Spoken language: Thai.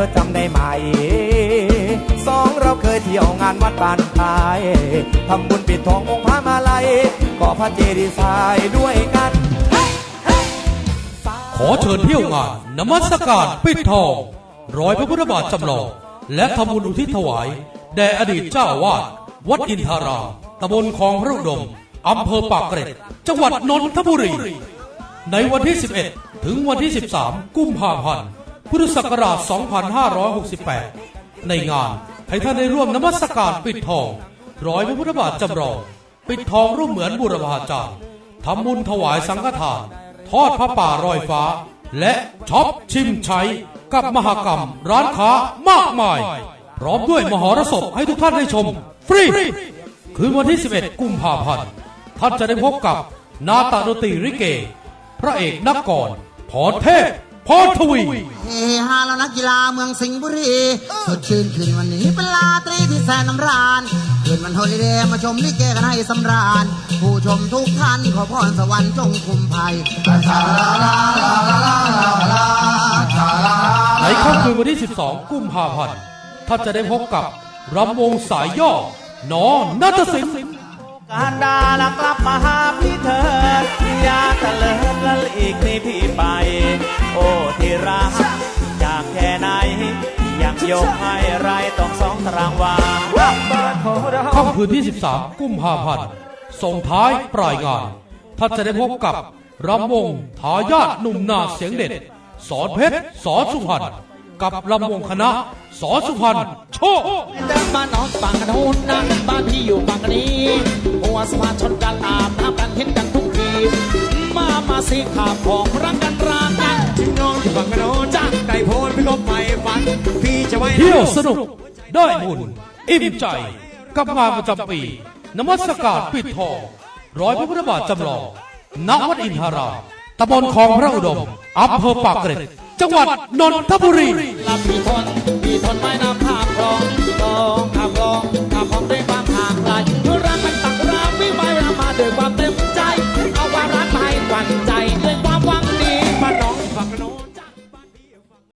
ธอจำได้ไหม สองเราเคยเที่ยวงานวัดบ้านท้ายทำบุญปิดทององค์พระมาลัยก่อพระเจดีย์ทรายด้วยกันขอเชิญเที่ยวงานนมัสการปิดทองร้อยพระพุทธบาทจำลอง และทำบุญอุทิศถวาย แด่อดีตเจ้าอาวาดวัดอินทารามตำบลคลองพระอุดมอำเภอปากเกร็ด จังหวัดนนทบุรี ในวันที่ 11 ถึงวันที่ 13 กุมภาพันธ์ พุทธศักราช 2568 ในงานให้ท่านได้ร่วมนมัสการปิดทอง ร้อยพระพุทธบาทจำลอง ปิดทองรูปเหมือนบุรพาจารย์ทำบุญถวายสังฆทาน ทอดพระป่ารอยฟ้า และช็อปชิมใช้กับมหกรรมร้านค้ามากมาย พร้อมด้วยมหรสพให้ทุกท่านได้ชม ฟรี คืนวันที่ 11 กุมภาพันธ์ท่านจะได้พบกับนาตาดนตีริเก พระเอกนักก่อนพรเทพ พรทวีเฮฮาแล้วนักกีฬาเมืองสิงห์บุรีสดชื่นขึ้นวันนี้เป็นลาตรีที่แสนน้ำราญคืนวันโฮลิเดย์มาชมลิเกกันให้สำราญ ผู้ชมทุกท่านขอพรสวรรค์จงคุมภัยในค่ำคืนวันที่ 12 กุมภาพันธ์ท่านจะได้พบกับรำวงสายย่อหนอนาฏศิลป์การดาลักลับมาหาพี่เธออย่าตะเลิดละลีกนี่พี่ไป โอ้ ยากยกให้ไรต้องสองตารางวาค่ำคืนที่ 13 กุมภาพันธ์ส่งท้ายปลายงานท่านจะได้พบกับรำวงทายาทหนุ่มนาเสียงเด็ด สอนเพชรสอนสุพรรณกับรำวงคณะ สอนสุพรรณโชคเดินบ้านน้องฝั่งกันโน้นนะบ้านพี่อยู่ฝั่งกันนี้หัวสะพานชนกันอาบน้ำกันเห็นกันทุกทีมามาสิขาบของรักกันรักกันถึงน้องอยู่ฝั่งกันโน้นจ้าไก่โพนพี่ก็ไปฝันพี่จะไว้ เที่ยวสนุกได้บุญอิ่มใจกับงานประจำปี นมัสการปิดทองร้อยพระพุทธบาทจำลองณวัดอินทาราตำบลคลองพระอุดมอำเภอปากเกร็ดจังหวัดนนทบุรี